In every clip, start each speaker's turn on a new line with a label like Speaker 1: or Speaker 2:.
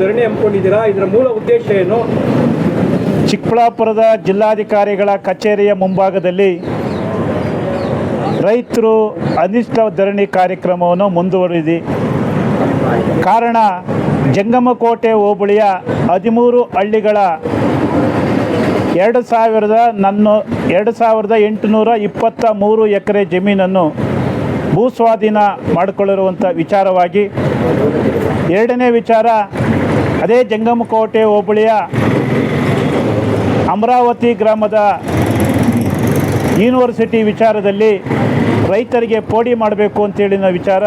Speaker 1: ಧರಣಿ ಹಮ್ಮಿಕೊಂಡಿದ್ದೀರಾ? ಇದರ ಮೂಲ ಉದ್ದೇಶ ಏನು?
Speaker 2: ಚಿಕ್ಕಬಳ್ಳಾಪುರದ ಜಿಲ್ಲಾಧಿಕಾರಿಗಳ ಕಚೇರಿಯ ಮುಂಭಾಗದಲ್ಲಿ ರೈತರು ಅನಿಷ್ಟ ಧರಣಿ ಕಾರ್ಯಕ್ರಮವನ್ನು ಮುಂದುವರಿದಿ. ಕಾರಣ, ಜಂಗಮಕೋಟೆ ಹೋಬಳಿಯ ಹದಿಮೂರು ಹಳ್ಳಿಗಳ ಎರಡು ಸಾವಿರದ ನನ್ನ ಎರಡು ಸಾವಿರದ ಎಂಟುನೂರ ಇಪ್ಪತ್ತ ಮೂರು ಎಕರೆ ಜಮೀನನ್ನು ಭೂಸ್ವಾಧೀನ ಮಾಡಿಕೊಳ್ಳಿರುವಂಥ ವಿಚಾರವಾಗಿ ಎರಡನೇ ವಿಚಾರ, ಅದೇ ಜಂಗಮಕೋಟೆ ಹೋಬಳಿಯ ಅಮರಾವತಿ ಗ್ರಾಮದ ಯೂನಿವರ್ಸಿಟಿ ವಿಚಾರದಲ್ಲಿ ರೈತರಿಗೆ ಪೋಡಿ ಮಾಡಬೇಕು ಅಂತೇಳಿನ ವಿಚಾರ.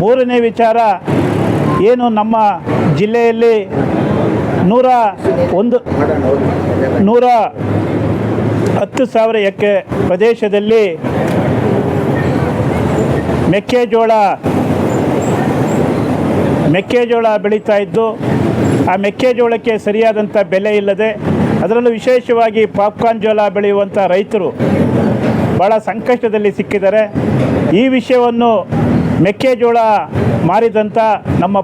Speaker 2: ಮೂರನೇ ವಿಚಾರ, ಏನು ನಮ್ಮ ಜಿಲ್ಲೆಯಲ್ಲಿ ನೂರ ಒಂದು, ನೂರ ಹತ್ತು ಸಾವಿರ ಎಕ್ಕೆ ಪ್ರದೇಶದಲ್ಲಿ ಮೆಕ್ಕೆಜೋಳ ಮೆಕ್ಕೆಜೋಳ ಬೆಳೀತಾ ಇದ್ದು, ಆ ಮೆಕ್ಕೆಜೋಳಕ್ಕೆ ಸರಿಯಾದಂಥ ಬೆಲೆ ಇಲ್ಲದೆ, ಅದರಲ್ಲೂ ವಿಶೇಷವಾಗಿ ಪಾಪ್ಕಾರ್ನ್ ಜೋಳ ಬೆಳೆಯುವಂಥ ರೈತರು ಭಾಳ ಸಂಕಷ್ಟದಲ್ಲಿ ಸಿಕ್ಕಿದ್ದಾರೆ. ಈ ವಿಷಯವನ್ನು ಮೆಕ್ಕೆಜೋಳ ಮಾರಿದಂಥ ನಮ್ಮ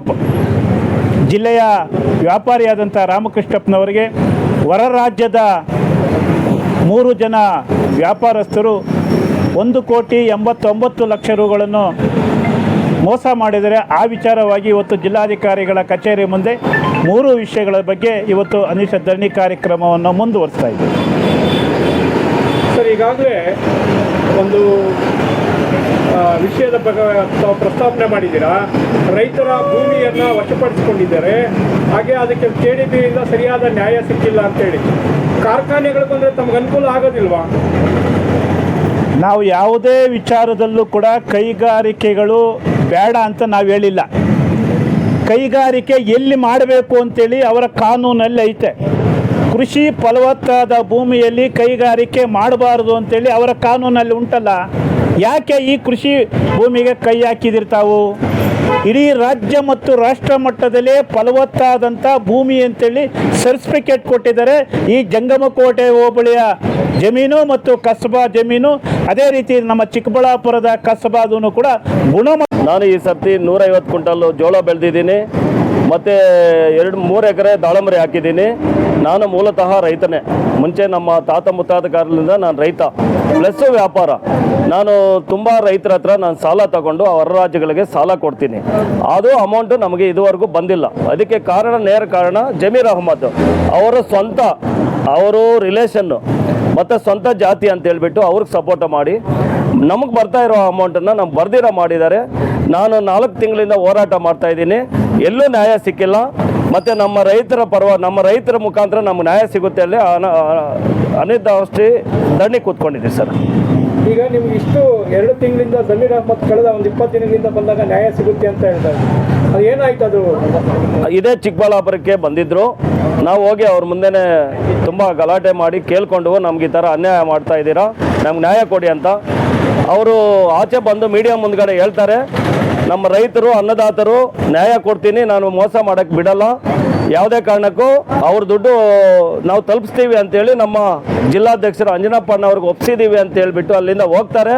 Speaker 2: ಜಿಲ್ಲೆಯ ವ್ಯಾಪಾರಿಯಾದಂಥ ರಾಮಕೃಷ್ಣಪ್ಪನವರಿಗೆ, ಹೊರ ರಾಜ್ಯದ ಮೂರು ಜನ ವ್ಯಾಪಾರಸ್ಥರು ಒಂದು ಕೋಟಿ ಎಂಬತ್ತೊಂಬತ್ತು ಲಕ್ಷ ರೂಗಳನ್ನು ಮೋಸ ಮಾಡಿದರೆ ಆ ವಿಚಾರವಾಗಿ ಇವತ್ತು ಜಿಲ್ಲಾಧಿಕಾರಿಗಳ ಕಚೇರಿ ಮುಂದೆ ಮೂರು ವಿಷಯಗಳ ಬಗ್ಗೆ ಇವತ್ತು ಅನಿಶ ಧರಣಿ ಕಾರ್ಯಕ್ರಮವನ್ನು ಮುಂದುವರಿಸ್ತಾ ಇದೆ.
Speaker 1: ಸರ್, ಈಗಾಗಲೇ ಒಂದು ವಿಷಯದ ಬಗ್ಗೆ ತಾವು ಪ್ರಸ್ತಾವನೆ ಮಾಡಿದ್ದೀರಾ? ರೈತರ ಭೂಮಿಯನ್ನು ವಶಪಡಿಸಿಕೊಂಡಿದ್ದಾರೆ. ಹಾಗೆ ಅದಕ್ಕೆ ಕೆ ಡಿ ಬಿಯಿಂದ ಸರಿಯಾದ ನ್ಯಾಯ ಸಿಕ್ಕಿಲ್ಲ ಅಂತೇಳಿ. ಕಾರ್ಖಾನೆಗಳು ಬಂದರೆ ತಮಗೆ ಅನುಕೂಲ ಆಗೋದಿಲ್ವಾ?
Speaker 2: ನಾವು ಯಾವುದೇ ವಿಚಾರದಲ್ಲೂ ಕೂಡ ಕೈಗಾರಿಕೆಗಳು ಬೇಡ ಅಂತ ನಾವು ಹೇಳಿಲ್ಲ. ಕೈಗಾರಿಕೆ ಎಲ್ಲಿ ಮಾಡಬೇಕು ಅಂತೇಳಿ ಅವರ ಕಾನೂನಲ್ಲಿ ಐತೆ. ಕೃಷಿ ಫಲವತ್ತಾದ ಭೂಮಿಯಲ್ಲಿ ಕೈಗಾರಿಕೆ ಮಾಡಬಾರ್ದು ಅಂತೇಳಿ ಅವರ ಕಾನೂನಲ್ಲಿ ಉಂಟಲ್ಲ, ಯಾಕೆ ಈ ಕೃಷಿ ಭೂಮಿಗೆ ಕೈ ಹಾಕಿದಿರ್ತಾವು? ಇಡೀ ರಾಜ್ಯ ಮತ್ತು ರಾಷ್ಟ್ರ ಮಟ್ಟದಲ್ಲಿ ಫಲವತ್ತಾದಂಥ ಭೂಮಿ ಅಂತೇಳಿ ಸರ್ಟಿಫಿಕೇಟ್ ಕೊಟ್ಟಿದ್ದಾರೆ. ಈ ಜಂಗಮಕೋಟೆ ಹೋಬಳಿಯ ಜಮೀನು ಮತ್ತು ಕಸಬಾ ಜಮೀನು ಅದೇ ರೀತಿ ನಮ್ಮ ಚಿಕ್ಕಬಳ್ಳಾಪುರದ ಕಸಬಾದೂ ಕೂಡ ಗುಣಮಟ್ಟ
Speaker 3: ನಾನು ಈ ಸರ್ತಿ ನೂರೈವತ್ತು ಕ್ವಿಂಟಲ್ ಜೋಳ ಬೆಳೆದಿದ್ದೀನಿ. ಮತ್ತು ಎರಡು ಮೂರು ಎಕರೆ ದಾಳಂಬರಿ ಹಾಕಿದ್ದೀನಿ. ನಾನು ಮೂಲತಃ ರೈತನೇ. ಮುಂಚೆ ನಮ್ಮ ತಾತ ಮುತ್ತಾತ ಕಾಲದಿಂದ ನಾನು ರೈತ. ಪ್ಲಸ್ ವ್ಯಾಪಾರ. ನಾನು ತುಂಬ ರೈತರ ಹತ್ರ ನಾನು ಸಾಲ ತಗೊಂಡು ಹೊರ ರಾಜ್ಯಗಳಿಗೆ ಸಾಲ ಕೊಡ್ತೀನಿ. ಅದು ಅಮೌಂಟು ನಮಗೆ ಇದುವರೆಗೂ ಬಂದಿಲ್ಲ. ಅದಕ್ಕೆ ಕಾರಣ ನೇರ ಕಾರಣ ಜಮೀರ್ ಅಹಮದ್. ಅವರ ಸ್ವಂತ, ಅವರು ರಿಲೇಷನ್ನು ಮತ್ತು ಸ್ವಂತ ಜಾತಿ ಅಂತ ಹೇಳ್ಬಿಟ್ಟು ಅವ್ರಿಗೆ ಸಪೋರ್ಟ್ ಮಾಡಿ, ನಮಗೆ ಬರ್ತಾ ಇರೋ ಅಮೌಂಟನ್ನು ನಮ್ಗೆ ಬರ್ದಿರ ಮಾಡಿದ್ದಾರೆ. ನಾನು ನಾಲ್ಕು ತಿಂಗಳಿಂದ ಹೋರಾಟ ಮಾಡ್ತಾ ಇದ್ದೀನಿ. ಎಲ್ಲೂ ನ್ಯಾಯ ಸಿಕ್ಕಿಲ್ಲ. ಮತ್ತು ನಮ್ಮ ರೈತರ ಪರವ, ನಮ್ಮ ರೈತರ ಮುಖಾಂತರ ನಮ್ಗೆ ನ್ಯಾಯ ಸಿಗುತ್ತೆ ಅಲ್ಲಿ. ಅನ ಅನಿರ್ದಾವಷ್ಟಿ ಧರಣಿ ಕೂತ್ಕೊಂಡಿದ್ದೀನಿ ಸರ್.
Speaker 1: ಈಗ ನಿಮ್ಗೆ ಇಷ್ಟು ಎರಡು ತಿಂಗಳಿಂದ ಜಮೀರ್ ಅಹಮದ್ ಕಳೆದ ಒಂದು ಇಪ್ಪತ್ತು ದಿನಗಳಿಂದ ಬಂದಾಗ ನ್ಯಾಯ ಸಿಗುತ್ತೆ ಅಂತ ಹೇಳ್ತಾರೆ ಅದು ಏನಾಯ್ತು ಅದು?
Speaker 3: ಇದೇ ಚಿಕ್ಕಬಳ್ಳಾಪುರಕ್ಕೆ ಬಂದಿದ್ದರು ನಾವು ಹೋಗಿ ಅವ್ರ ಮುಂದೆನೇ ತುಂಬ ಗಲಾಟೆ ಮಾಡಿ ಕೇಳ್ಕೊಂಡು ನಮ್ಗೆ ಈ ಥರ ಅನ್ಯಾಯ ಮಾಡ್ತಾ ಇದ್ದೀರಾ? ನಮ್ಗೆ ನ್ಯಾಯ ಕೊಡಿ ಅಂತ. ಅವರು ಆಚೆ ಬಂದು ಮೀಡಿಯಾ ಮುಂದ್ಗಡೆ ಹೇಳ್ತಾರೆ, ನಮ್ಮ ರೈತರು, ಅನ್ನದಾತರು ನ್ಯಾಯ ಕೊಡ್ತೀನಿ, ನಾನು ಮೋಸ ಮಾಡೋಕ್ಕೆ ಬಿಡಲ್ಲ. ಯಾವುದೇ ಕಾರಣಕ್ಕೂ ಅವ್ರ ದುಡ್ಡು ನಾವು ತಲುಪಿಸ್ತೀವಿ ಅಂತೇಳಿ ನಮ್ಮ ಜಿಲ್ಲಾಧ್ಯಕ್ಷರು ಅಂಜನಪ್ಪಣ್ಣ ಅವ್ರಿಗೆ ಒಪ್ಸಿದ್ದೀವಿ ಅಂತ ಹೇಳ್ಬಿಟ್ಟು ಅಲ್ಲಿಂದ ಹೋಗ್ತಾರೆ.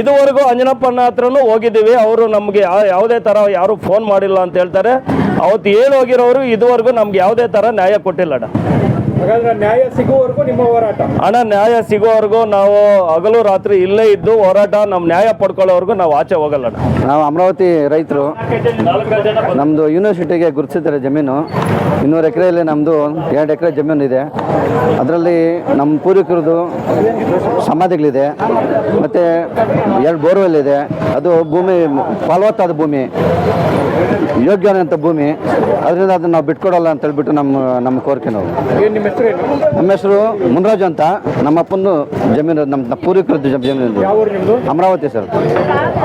Speaker 3: ಇದುವರೆಗೂ ಅಂಜನಪ್ಪಣ್ಣ ಹತ್ರನೂ ಹೋಗಿದ್ದೀವಿ. ಅವರು ನಮಗೆ ಯಾವುದೇ ಥರ ಯಾರು ಫೋನ್ ಮಾಡಿಲ್ಲ ಅಂತ ಹೇಳ್ತಾರೆ. ಅವತ್ತು ಏನು ಹೋಗಿರೋರು ಇದುವರೆಗೂ ನಮ್ಗೆ ಯಾವುದೇ ಥರ ನ್ಯಾಯ ಕೊಟ್ಟಿಲ್ಲ
Speaker 1: ಹಾಗಾದ್ರೆ ನ್ಯಾಯ ಸಿಗುವವರೆಗೂ ನಿಮ್ಮ ಹೋರಾಟ.
Speaker 3: ಹಣ ನ್ಯಾಯ ಸಿಗೋವರೆಗೂ ನಾವು ಹಗಲು ರಾತ್ರಿ ಇಲ್ಲೇ ಇದ್ದು ಹೋರಾಟ ನಮ್ಮ ನ್ಯಾಯ ಪಡ್ಕೊಳ್ಳೋವರೆಗೂ ನಾವು ಆಚೆ ಹೋಗಲ್ಲ ಅಣ್ಣ.
Speaker 4: ನಾವು ಅಮರಾವತಿ ರೈತರು ನಮ್ಮದು ಯೂನಿವರ್ಸಿಟಿಗೆ ಗುರುತಿಸಿದ್ದಾರೆ ಜಮೀನು ಇನ್ನೂರು ಎಕರೆಯಲ್ಲಿ ನಮ್ಮದು ಎರಡು ಎಕರೆ ಜಮೀನು ಇದೆ ಅದರಲ್ಲಿ ನಮ್ಮ ಪೂರ್ವಿಕರದು ಸಮಾಧಿಗಳಿದೆ ಮತ್ತು ಎರಡು ಬೋರ್ವೆಲ್ ಇದೆ. ಅದು ಭೂಮಿ ಫಲವತ್ತಾದ ಭೂಮಿ. ಯೋಗ್ಯವಾದಂಥ ಭೂಮಿ. ಅದರಿಂದ ಅದನ್ನು ನಾವು ಬಿಟ್ಕೊಡಲ್ಲ ಅಂತ ಹೇಳ್ಬಿಟ್ಟು ನಮ್ಮ ನಮ್ಮ ಕೋರಿಕೆ ನಾವು.
Speaker 1: ನಿಮ್ಮ
Speaker 4: ಹೆಸರು ಮುನ್ರಾಜು ಅಂತ. ನಮ್ಮ ಅಪ್ಪಂದು ಜಮೀನು ನಮ್ಮ ಪೂರ್ವಿಕರದ್ದು ಜಮೀನು ಅಮರಾವತಿ ಸರ್.